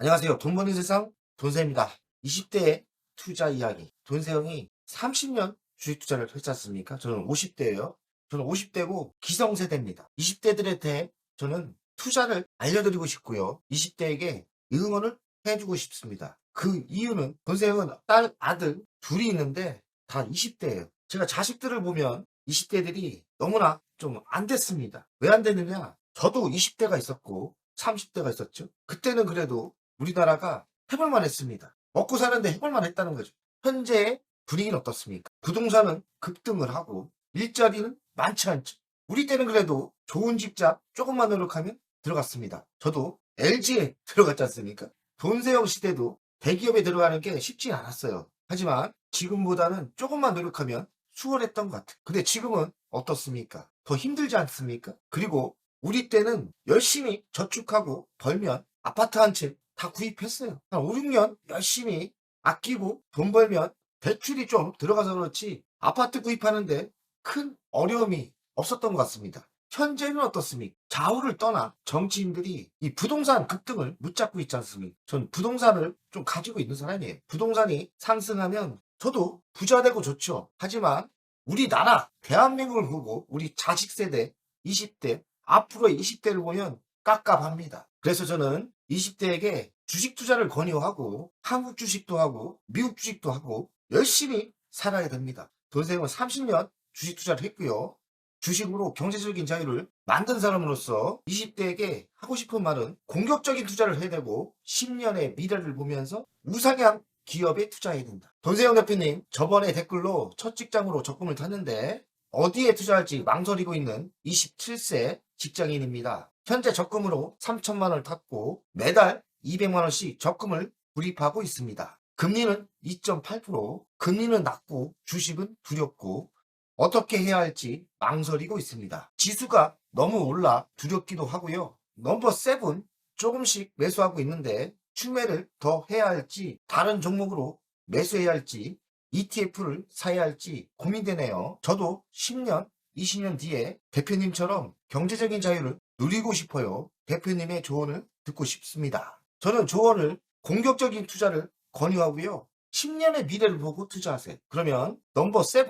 안녕하세요. 돈 버는 세상 돈세입니다. 20대의 투자 이야기. 돈세형이 30년 주식 투자를 했지 않습니까? 저는 50대예요. 저는 50대고 기성세대입니다. 20대들한테 저는 투자를 알려드리고 싶고요. 20대에게 응원을 해주고 싶습니다. 그 이유는 돈세형은 딸, 아들 둘이 있는데 다 20대예요. 제가 자식들을 보면 20대들이 너무나 좀 안 됐습니다. 왜 안 됐느냐? 저도 20대가 있었고 30대가 있었죠. 그때는 그래도 우리나라가 해볼만 했습니다. 먹고 사는데 해볼만 했다는 거죠. 현재의 분위기는 어떻습니까? 부동산은 급등을 하고 일자리는 많지 않죠. 우리 때는 그래도 좋은 직장 조금만 노력하면 들어갔습니다. 저도 LG에 들어갔지 않습니까? 돈세형 시대도 대기업에 들어가는 게 쉽지 않았어요. 하지만 지금보다는 조금만 노력하면 수월했던 것 같아요. 근데 지금은 어떻습니까? 더 힘들지 않습니까? 그리고 우리 때는 열심히 저축하고 벌면 아파트 한 채 다 구입했어요. 한 5, 6년 열심히 아끼고 돈 벌면 대출이 좀 들어가서 그렇지 아파트 구입하는데 큰 어려움이 없었던 것 같습니다. 현재는 어떻습니까? 좌우를 떠나 정치인들이 이 부동산 급등을 붙잡고 있지 않습니까? 전 부동산을 좀 가지고 있는 사람이에요. 부동산이 상승하면 저도 부자 되고 좋죠. 하지만 우리나라, 대한민국을 보고 우리 자식 세대 20대, 앞으로의 20대를 보면 깝깝합니다. 그래서 저는 20대에게 주식 투자를 권유하고 한국 주식도 하고 미국 주식도 하고 열심히 살아야 됩니다. 돈세형은 30년 주식 투자를 했고요. 주식으로 경제적인 자유를 만든 사람으로서 20대에게 하고 싶은 말은 공격적인 투자를 해야 되고 10년의 미래를 보면서 우상향 기업에 투자해야 된다. 돈세영 대표님 저번에 댓글로 첫 직장으로 적금을 탔는데 어디에 투자할지 망설이고 있는 27세 직장인입니다. 현재 적금으로 3천만 원을 탔고 매달 200만 원씩 적금을 불입하고 있습니다. 금리는 2.8%, 금리는 낮고 주식은 두렵고 어떻게 해야 할지 망설이고 있습니다. 지수가 너무 올라 두렵기도 하고요. 넘버 7 조금씩 매수하고 있는데 추매를 더 해야 할지 다른 종목으로 매수해야 할지 ETF를 사야 할지 고민되네요. 저도 10년, 20년 뒤에 대표님처럼 경제적인 자유를 누리고 싶어요. 대표님의 조언을 듣고 싶습니다. 저는 조언을 공격적인 투자를 권유하고요. 10년의 미래를 보고 투자하세요. 그러면 넘버 7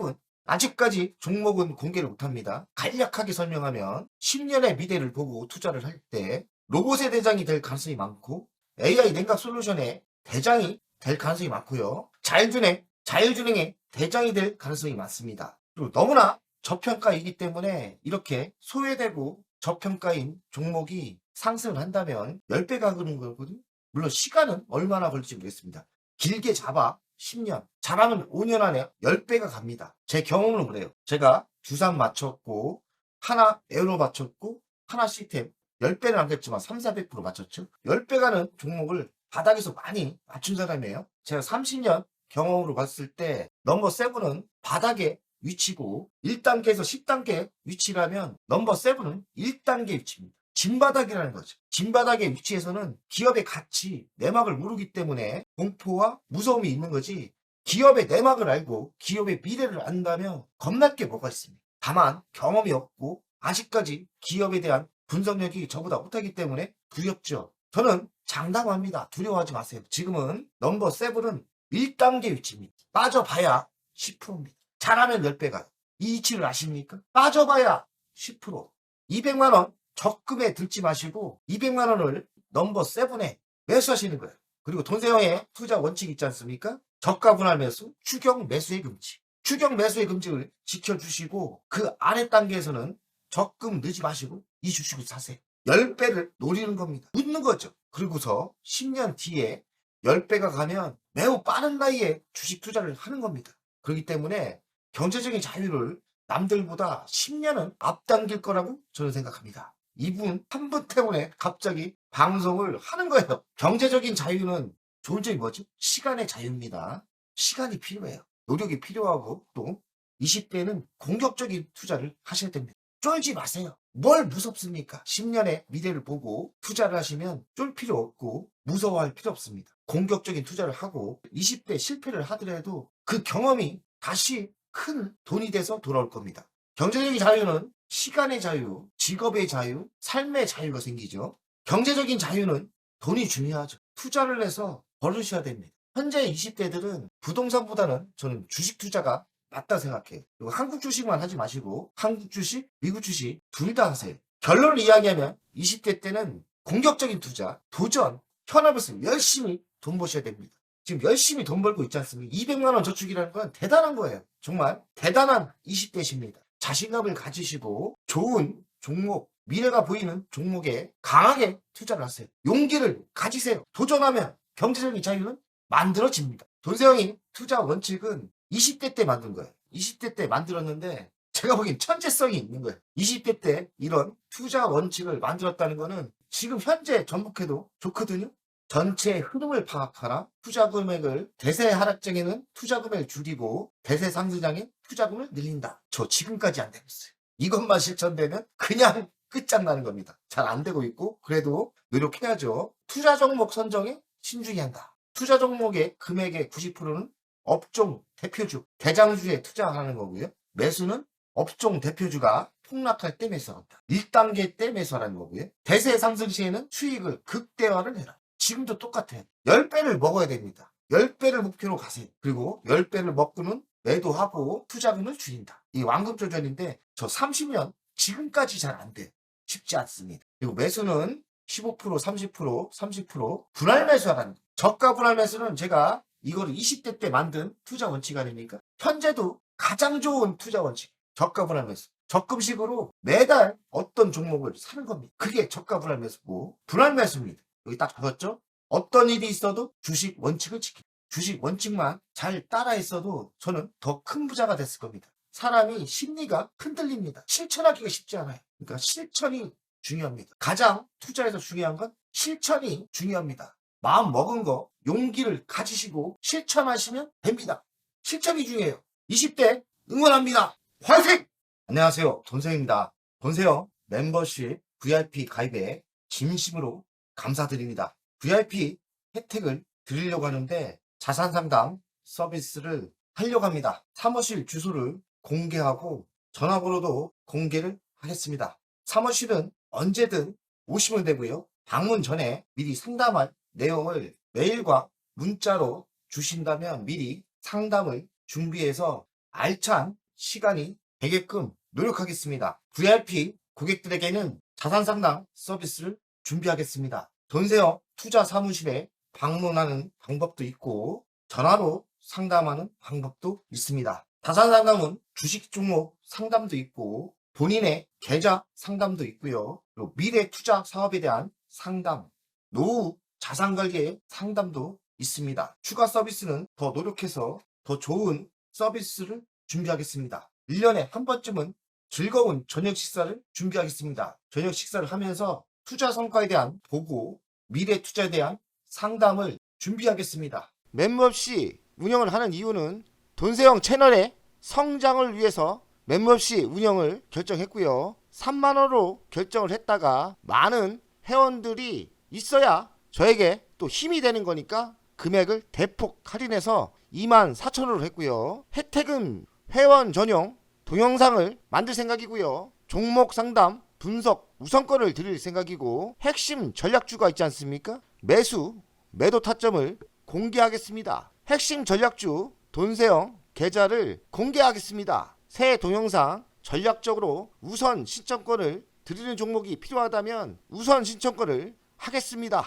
아직까지 종목은 공개를 못합니다. 간략하게 설명하면 10년의 미래를 보고 투자를 할 때 로봇의 대장이 될 가능성이 많고 AI 냉각 솔루션의 대장이 될 가능성이 많고요. 자율주행, 자율주행의 대장이 될 가능성이 많습니다. 그리고 너무나 저평가이기 때문에 이렇게 소외되고 저평가인 종목이 상승을 한다면 10배가 그는 거거든요. 물론 시간은 얼마나 걸릴지 모르겠습니다. 길게 잡아 10년, 잘하면 5년 안에 10배가 갑니다. 제 경험은 그래요. 제가 주산 맞췄고, 하나 에어로 맞췄고, 하나 시스템 10배는 안 됐지만 3, 400% 맞췄죠. 10배 가는 종목을 바닥에서 많이 맞춘 사람이에요. 제가 30년 경험으로 봤을 때 넘버 7은 바닥에 위치고 1단계에서 10단계 위치라면 넘버 7은 1단계 위치입니다. 진바닥이라는 거죠. 진바닥의 위치에서는 기업의 가치, 내막을 모르기 때문에 공포와 무서움이 있는 거지 기업의 내막을 알고 기업의 미래를 안다면 겁날 게 뭐가 있습니까? 다만 경험이 없고 아직까지 기업에 대한 분석력이 저보다 못하기 때문에 두렵죠. 저는 장담합니다. 두려워하지 마세요. 지금은 넘버 7은 1단계 위치입니다. 빠져봐야 10%입니다. 잘하면 10배가. 이 이치를 아십니까? 빠져봐야 10%. 200만원 적금에 들지 마시고 200만 원을 넘버 7에 매수하시는 거예요. 그리고 돈세형의 투자 원칙 있지 않습니까? 저가 분할 매수, 추경 매수의 금지. 추경 매수의 금지를 지켜주시고 그 아래 단계에서는 적금 넣지 마시고 이 주식을 사세요. 10배를 노리는 겁니다. 웃는 거죠. 그리고서 10년 뒤에 10배가 가면 매우 빠른 나이에 주식 투자를 하는 겁니다. 그렇기 때문에 경제적인 자유를 남들보다 10년은 앞당길 거라고 저는 생각합니다. 이분 한 분 때문에 갑자기 방송을 하는 거예요. 경제적인 자유는 좋은 점이 뭐죠? 시간의 자유입니다. 시간이 필요해요. 노력이 필요하고 또 20대는 공격적인 투자를 하셔야 됩니다. 쫄지 마세요. 뭘 무섭습니까? 10년의 미래를 보고 투자를 하시면 쫄 필요 없고 무서워할 필요 없습니다. 공격적인 투자를 하고 20대 실패를 하더라도 그 경험이 다시 큰 돈이 돼서 돌아올 겁니다. 경제적인 자유는 시간의 자유, 직업의 자유, 삶의 자유가 생기죠. 경제적인 자유는 돈이 중요하죠. 투자를 해서 벌으셔야 됩니다. 현재 20대들은 부동산보다는 저는 주식 투자가 맞다 생각해요. 그리고 한국 주식만 하지 마시고 한국 주식, 미국 주식 둘 다 하세요. 결론을 이야기하면 20대 때는 공격적인 투자, 도전, 현업에서 열심히 돈 버셔야 됩니다. 지금 열심히 돈 벌고 있지 않습니까? 200만 원 저축이라는 건 대단한 거예요. 정말 대단한 20대십니다. 자신감을 가지시고 좋은 종목, 미래가 보이는 종목에 강하게 투자를 하세요. 용기를 가지세요. 도전하면 경제적인 자유는 만들어집니다. 돈세영이 투자 원칙은 20대 때 만든 거예요. 20대 때 만들었는데 제가 보기엔 천재성이 있는 거예요. 20대 때 이런 투자 원칙을 만들었다는 거는 지금 현재 전북해도 좋거든요. 전체 흐름을 파악하라. 투자 금액을 대세 하락장에는 투자 금액을 줄이고 대세 상승장에 투자금을 늘린다. 저 지금까지 안 되고 있어요. 이것만 실천되면 그냥 끝장나는 겁니다. 잘 안 되고 있고 그래도 노력해야죠. 투자 종목 선정에 신중히 한다. 투자 종목의 금액의 90%는 업종 대표주, 대장주에 투자하는 거고요. 매수는 업종 대표주가 폭락할 때 매수한다. 1단계 때 매수하는 거고요. 대세 상승 시에는 수익을 극대화를 해라. 지금도 똑같아요. 10배를 먹어야 됩니다. 10배를 목표로 가세요. 그리고 10배를 먹고는 매도하고 투자금을 줄인다. 이 완급 조절인데 저 30년 지금까지 잘 안 돼요. 쉽지 않습니다. 그리고 매수는 15%, 30%, 30% 분할 매수하라는 거. 저가 분할 매수는 제가 이거를 20대 때 만든 투자 원칙 아닙니까? 현재도 가장 좋은 투자 원칙. 저가 분할 매수. 적금식으로 매달 어떤 종목을 사는 겁니다. 그게 저가 분할 매수고 분할 매수입니다. 여기 딱 적었죠? 어떤 일이 있어도 주식 원칙을 지키. 주식 원칙만 잘 따라 했어도 저는 더 큰 부자가 됐을 겁니다. 사람이 심리가 흔들립니다. 실천하기가 쉽지 않아요. 그러니까 실천이 중요합니다. 가장 투자에서 중요한 건 실천이 중요합니다. 마음 먹은 거 용기를 가지시고 실천하시면 됩니다. 실천이 중요해요. 20대 응원합니다. 화이팅! 안녕하세요. 돈세입니다. 돈세요 멤버십 VIP 가입에 진심으로 감사드립니다. VIP 혜택을 드리려고 하는데 자산 상담 서비스를 하려고 합니다. 사무실 주소를 공개하고 전화번호도 공개를 하겠습니다. 사무실은 언제든 오시면 되고요. 방문 전에 미리 상담할 내용을 메일과 문자로 주신다면 미리 상담을 준비해서 알찬 시간이 되게끔 노력하겠습니다. VIP 고객들에게는 자산 상담 서비스를 준비하겠습니다. 돈세어 투자 사무실에 방문하는 방법도 있고 전화로 상담하는 방법도 있습니다. 자산 상담은 주식 종목 상담도 있고 본인의 계좌 상담도 있고요. 그리고 미래 투자 사업에 대한 상담, 노후 자산 관리의 상담도 있습니다. 추가 서비스는 더 노력해서 더 좋은 서비스를 준비하겠습니다. 1년에 한 번쯤은 즐거운 저녁 식사를 준비하겠습니다. 저녁 식사를 하면서 투자 성과에 대한 보고, 미래 투자에 대한 상담을 준비하겠습니다. 멤버 없이 운영을 하는 이유는 돈세형 채널의 성장을 위해서 멤버 없이 운영을 결정했고요. 3만원으로 결정을 했다가 많은 회원들이 있어야 저에게 또 힘이 되는 거니까 금액을 대폭 할인해서 2만 4천원으로 했고요. 혜택은 회원 전용 동영상을 만들 생각이고요. 종목 상담, 분석, 우선권을 드릴 생각이고 핵심 전략주가 있지 않습니까? 매수, 매도 타점을 공개하겠습니다. 핵심 전략주 돈세형 계좌를 공개하겠습니다. 새 동영상 전략적으로 우선 신청권을 드리는 종목이 필요하다면 우선 신청권을 하겠습니다.